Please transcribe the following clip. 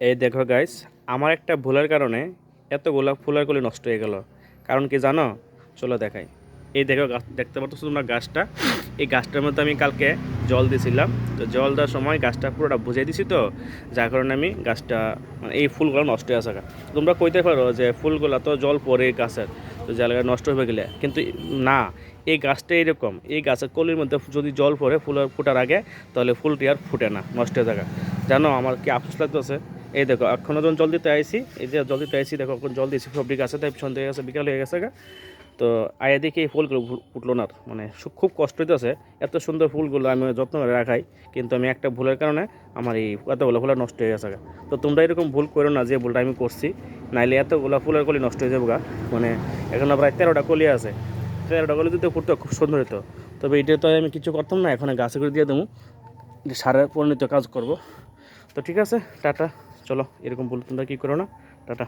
এই দেখো গাইস আমার একটা ভুলের কারণে এতগুলা ফুলের কলি নষ্ট হয়ে গেল। কারণ কি জানো? চলো দেখাই। এই দেখো গাছ দেখতে পাচ্ছ তোমরা গাছটা? এই গাছটার মধ্যে আমি কালকে জল দিয়েছিলাম তো জল দেওয়ার সময় গাছটা পুরোটা বুঝিয়ে দিছি তো, যার কারণে আমি গাছটা মানে এই ফুলগুলো নষ্ট হয়ে আসা তোমরা কইতে পারো যে ফুলগুলো তো জল পড়ে গাছের, তো জায়গা নষ্ট হয়ে গেলে। কিন্তু না, এই গাছটা এরকম এই গাছের কলির মধ্যে যদি জল পড়ে ফুল ফোটার আগে, তাহলে ফুলটি আর ফুটে না, নষ্ট হয়ে থাকে। জানো আমার কি আফসোস লাগতেছে? এই দেখো এখনও যখন জল দিতে আইসি এই যে জল দিতে আইসি দেখো এখন জল দিয়েছি সবজি গাছে তাই সন্ধ্যে হয়ে গেছে, বিকাল হয়ে গেছে গা। তো আয়া দেখি এই ফুলগুলো ফুটলো না। মানে খুব কষ্ট হইতেছে। এত সুন্দর ফুলগুলো আমি যত্ন করে রাখাই, কিন্তু আমি একটা ভুলের কারণে আমার এই এতগুলো ফুল নষ্ট হয়ে গেছে গা। তো তোমরা এরকম ভুল করো না যে ভুলটা আমি করছি, নাইলে এতগুলো ফুলের কলি নষ্ট হয়ে যাব গা। মানে এখন প্রায় তেরোটা কলি আছে। তেরোটা কলি যদি ফুটতো, খুব সুন্দর হতো তবে এটা তো আমি কিছু করতাম না, এখন গাছে করে দিয়ে দেবো। সারের পরিণত কাজ করব। তো ঠিক আছে, টাটা। চলো এরকম বলতো তোমরা কী করো না? টাটা।